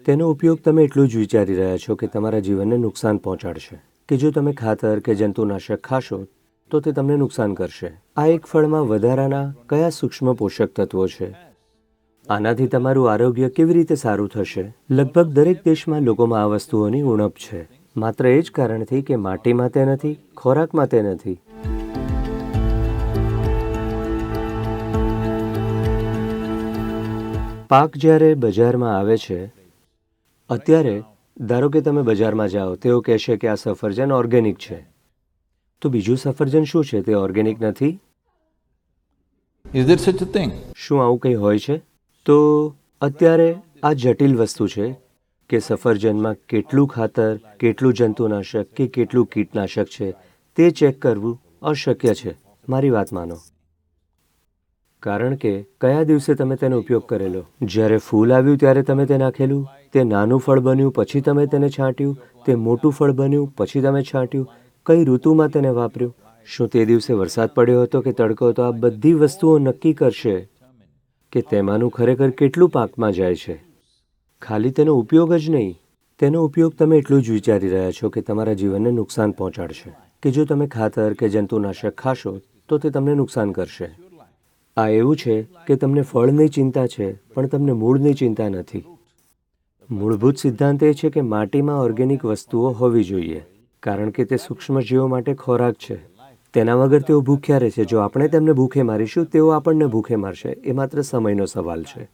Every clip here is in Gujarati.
તેનો ઉપયોગ તમે એટલું જ વિચારી રહ્યા છો કે તમારા જીવનને નુકસાન પહોંચાડશે. કે જો તમે ખાતર કે જંતુનાશક ખાશો, તો તે તમને નુકસાન કરશે. આ એક ફળમાં વધારાના કયા સૂક્ષ્મ પોષક તત્વો છે? આનાથી તમારું આરોગ્ય કેવી રીતે સારું થશે? લગભગ દરેક દેશમાં લોકોમાં આ વસ્તુઓની ઉણપ છે. માત્ર એ જ કારણથી કે માટીમાં તે નથી, ખોરાકમાં તે નથી. પાક જ્યારે બજારમાં આવે છે અત્યારે ધારો કે તમે બજારમાં જાઓ તેઓ કહેશે કે આ સફરજન ઓર્ગેનિક છે. તો બીજું સફરજન શું છે? તે ઓર્ગેનિક નથી? ઇઝ ધેર સચ અ થિંગ શું આવું કંઈ હોય છે? તો અત્યારે આ જટિલ વસ્તુ છે કે સફરજનમાં કેટલું ખાતર કેટલું જંતુનાશક કે કેટલું કીટનાશક છે તે ચેક કરવું અશક્ય છે. મારી વાત માનો. કારણ કે કયા દિવસે તમે તેનો ઉપયોગ કરેલો? જ્યારે ફૂલ આવ્યું ત્યારે તમે તે નાખેલું? તે નાનું ફળ બન્યું પછી તમે તેને છાંટ્યું? તે મોટું ફળ બન્યું પછી તમે છાંટ્યું? કઈ ઋતુમાં તેને વાપર્યું? શું તે દિવસે વરસાદ પડ્યો હતો કે તડકો હતો? આ બધી વસ્તુઓ નક્કી કરશે કે તેમાંનું ખરેખર કેટલું પાકમાં જાય છે. ખાલી તેનો ઉપયોગ જ નહીં. તેનો ઉપયોગ તમે એટલું જ વિચારી રહ્યા છો કે તમારા જીવનને નુકસાન પહોંચાડશે. કે જો તમે ખાતર કે જંતુનાશક ખાશો, તો તે તમને નુકસાન કરશે. આ એવું છે કે તમને ફળની ચિંતા છે, પણ તમને મૂળની ચિંતા નથી. મૂળભૂત સિદ્ધાંત એ છે કે માટીમાં ઓર્ગેનિક વસ્તુઓ હોવી જોઈએ, કારણ કે તે સૂક્ષ્મજીવો માટે ખોરાક છે. તેના વગર તેઓ ભૂખ્યા રહેશે જો આપણે તેમને ભૂખે મારીશું, તેઓ આપણને ભૂખે મારશે. એ માત્ર સમયનો સવાલ છે.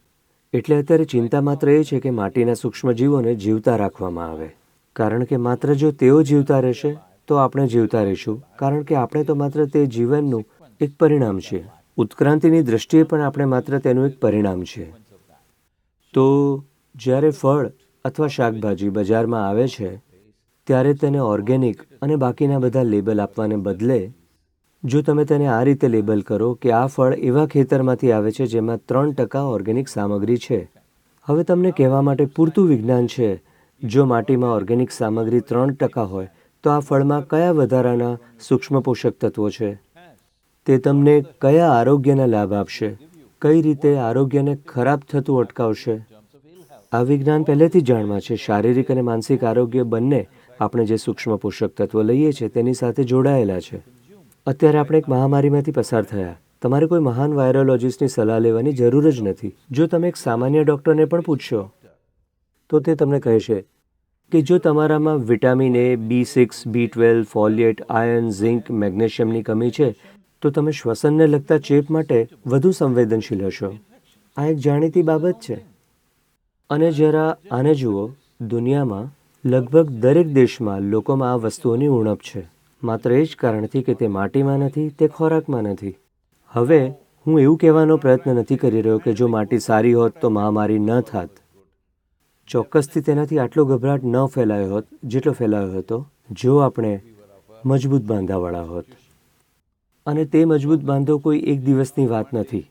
એટલે અત્યારે ચિંતા માત્ર એ છે કે માટીના સૂક્ષ્મજીવોને જીવતા રાખવામાં આવે. કારણ કે માત્ર જો તેઓ જીવતા રહેશે, તો આપણે જીવતા રહીશું. કારણ કે આપણે તો માત્ર તે જીવનનું એક પરિણામ છીએ. ઉત્ક્રાંતિની દ્રષ્ટિએ પણ આપણે માત્ર તેનું એક પરિણામ છે. તો જ્યારે ફળ અથવા શાકભાજી બજારમાં આવે છે, ત્યારે તેને ઓર્ગેનિક અને બાકીના બધા લેબલ આપવાને બદલે, જો તમે તેને આ રીતે લેબલ કરો કે આ ફળ એવા ખેતરમાંથી આવે છે જેમાં ત્રણ ટકા ઓર્ગેનિક સામગ્રી છે. હવે તમને કહેવા માટે પૂરતું વિજ્ઞાન છે, જો માટીમાં ઓર્ગેનિક સામગ્રી ત્રણ ટકા હોય, તો આ ફળમાં કયા વધારાના સૂક્ષ્મ પોષક તત્વો છે? તે તમને કયા આરોગ્યના લાભ આપશે? કઈ રીતે આરોગ્યને ખરાબ થતું અટકાવશે? આ વિજ્ઞાન પહેલેથી જાણમાં છે. શારીરિક અને માનસિક આરોગ્ય બંને આપણે જે સૂક્ષ્મ પોષક તત્વો લઈએ છીએ તેની સાથે જોડાયેલા છે. અત્યારે આપણે એક મહામારીમાંથી પસાર થયા. તમારે કોઈ મહાન વાયરોલોજિસ્ટની સલાહ લેવાની જરૂર જ નથી. જો તમે એક સામાન્ય ડૉક્ટરને પણ પૂછશો, તો તે તમને કહેશે કે જો તમારામાં vitamin A B six B twelve folate iron, zinc, મેગ્નેશિયમની કમી છે તો તમે શ્વસનને લગતા ચેપ માટે વધુ સંવેદનશીલ હશો. આ એક જાણીતી બાબત છે. અને જરા આને જુઓ, દુનિયામાં લગભગ દરેક દેશમાં લોકોમાં આ વસ્તુઓની ઉણપ છે. માત્ર એ જ કારણથી કે તે માટીમાં નથી, તે ખોરાકમાં નથી. હવે હું એવું કહેવાનો પ્રયત્ન નથી કરી રહ્યો કે જો માટી સારી હોત તો મહામારી ન થાત. ચોક્કસથી તેનાથી આટલો ગભરાટ ન ફેલાયો હોત જેટલો ફેલાયો હતો, જો આપણે મજબૂત બાંધાવાળા હોત. અને તે મજબૂત બાંધો કોઈ એક દિવસની વાત નથી.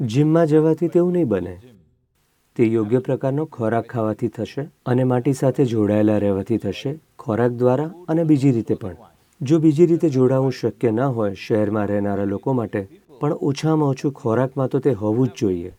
જીમમાં જવાથી તેવું નહીં બને. તે યોગ્ય પ્રકારનો ખોરાક ખાવાથી થશે અને માટી સાથે જોડાયેલા રહેવાથી થશે, ખોરાક દ્વારા અને બીજી રીતે પણ. જો બીજી રીતે જોડાવું શક્ય ન હોય શહેરમાં રહેનારા લોકો માટે, પણ ઓછામાં ઓછું ખોરાકમાં તો તે હોવું જ જોઈએ.